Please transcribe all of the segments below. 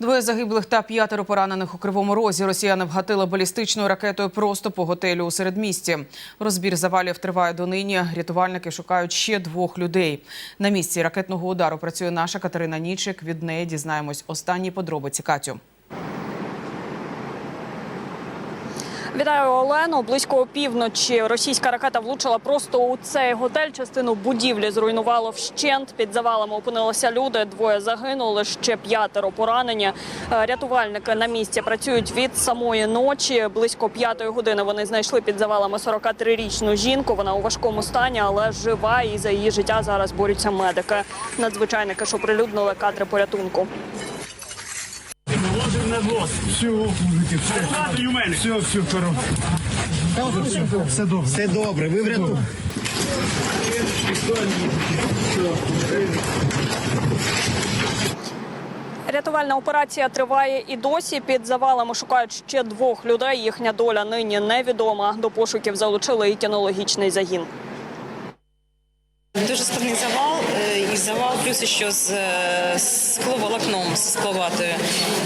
Двоє загиблих та п'ятеро поранених у Кривому Розі. Росіяни вгатили балістичною ракетою просто по готелю у середмісті. Розбір завалів триває донині. Рятувальники шукають ще двох людей. На місці ракетного удару працює наша Катерина Нічик. Від неї дізнаємось останні подробиці. Катю. Вітаю Олену. Близько опівночі російська ракета влучила просто у цей готель. Частину будівлі зруйнувало вщент. Під завалами опинилися люди. Двоє загинули, ще п'ятеро поранені. Е, Рятувальники на місці працюють від самої ночі. Близько п'ятої години вони знайшли під завалами 43-річну жінку. Вона у важкому стані, але жива. І за її життя зараз борються медики. Надзвичайники, що прилюднили кадри порятунку. На. Все, мужики, все. У мене. Все, все, хорошо. Все добре. Все добре, ви врятуєте. Рятувальна операція триває і досі. Під завалами шукають ще двох людей. Їхня доля нині невідома. До пошуків залучили і кінологічний загін. Дуже складний завал плюс ще з е, скловолокном, з скловатою.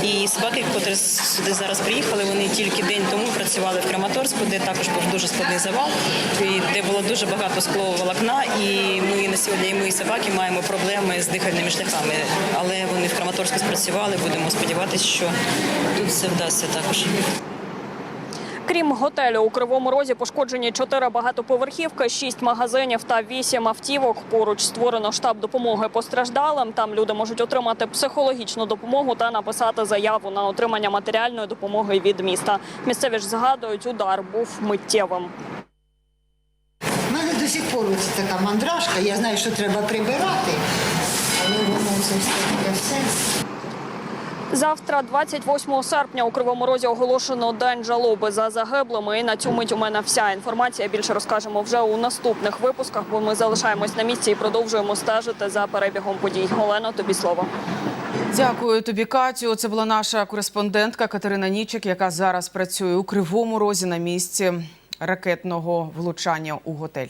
І собаки, котрі сюди зараз приїхали, вони тільки день тому працювали в Краматорську, де також був дуже складний завал, і де було дуже багато скловолокна. І ми на сьогодні, і ми і собаки маємо проблеми з дихальними шляхами. Але вони в Краматорську спрацювали. Будемо сподіватися, що тут все вдасться також. Крім готелю у Кривому Розі пошкоджені чотири багатоповерхівки, шість магазинів та вісім автівок. Поруч створено штаб допомоги постраждалим. Там люди можуть отримати психологічну допомогу та написати заяву на отримання матеріальної допомоги від міста. Місцеві ж згадують, удар був миттєвим. У мене до сих пор ось така мандражка. Я знаю, що треба прибирати, але воно це все. Завтра, 28 серпня, у Кривому Розі оголошено день жалоби за загиблими. І на цю мить у мене вся інформація. Більше розкажемо вже у наступних випусках, бо ми залишаємось на місці і продовжуємо стежити за перебігом подій. Олено, тобі слово. Дякую тобі, Катю. Це була наша кореспондентка Катерина Нічик, яка зараз працює у Кривому Розі на місці ракетного влучання у готель.